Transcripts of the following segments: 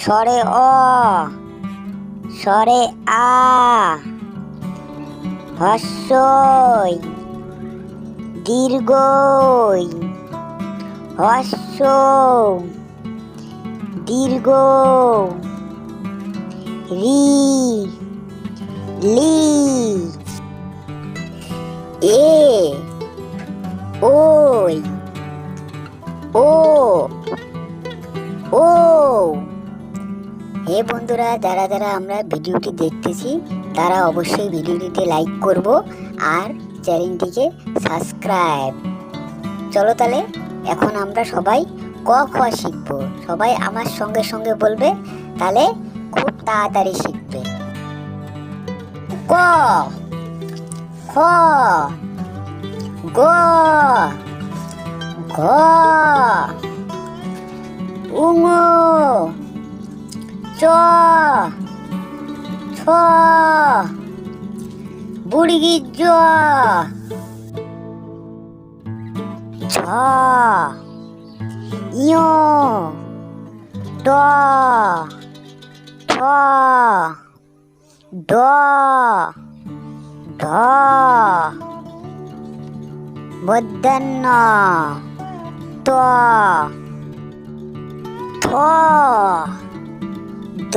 স্বরে অ স্বরে আ হস্যই দীর্ঘই হস্য দীর্ঘ রি লি এ ওই ও ও। হে বন্ধুরা, যারা যারা আমরা ভিডিওটি দেখতেছি, তারা অবশ্যই ভিডিওটিতে লাইক করব আর চ্যানেলটিকে সাবস্ক্রাইব চলো তাহলে, এখন আমরা সবাই ক, খ শিখব। সবাই আমার সঙ্গে সঙ্গে বলবে, তাহলে খুব তাড়াতাড়ি শিখবে। ক, খ, গ, ঘ চ ছ। বুড়ি জ। ছ। ইয়। ট ঠ। ড ঢ মধ্যাহ্ন। ত। থ। দ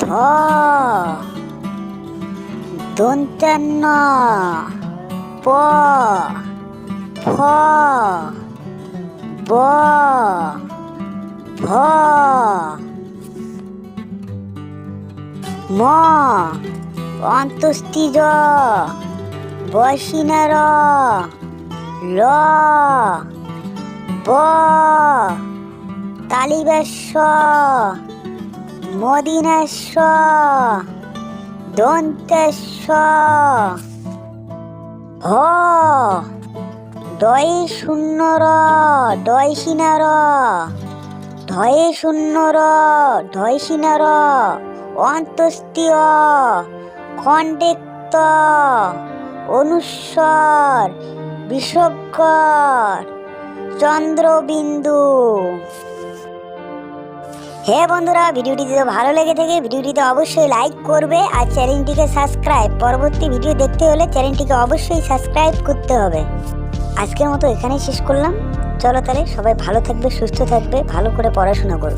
ধ দন্তান্ন প ফ ব ভ ম অন্ত্যেষ্টিজ বসিনার ল ব তালিবেশ্ব মদিনেশ্ব, দন্তেশ্ব। হ, দয় শূন্য র, দয় সিনার ধয়ে শূন্য র, ধয় সিনার অন্তস্তীয় খণ্ডেক্ত অনুস্বর বিষজ্ঞর চন্দ্রবিন্দু। হে বন্ধুরা, ভিডিওটি যদি ভালো লেগে থাকে, ভিডিওটিতে অবশ্যই লাইক করবে আর চ্যানেলটিকে সাবস্ক্রাইব পরবর্তী ভিডিও দেখতে হলে চ্যানেলটিকে অবশ্যই সাবস্ক্রাইব করতে হবে। আজকের মতো এখানেই শেষ করলাম। চলো তাহলে সবাই ভালো থাকবে, সুস্থ থাকবে, ভালো করে পড়াশোনা করবে।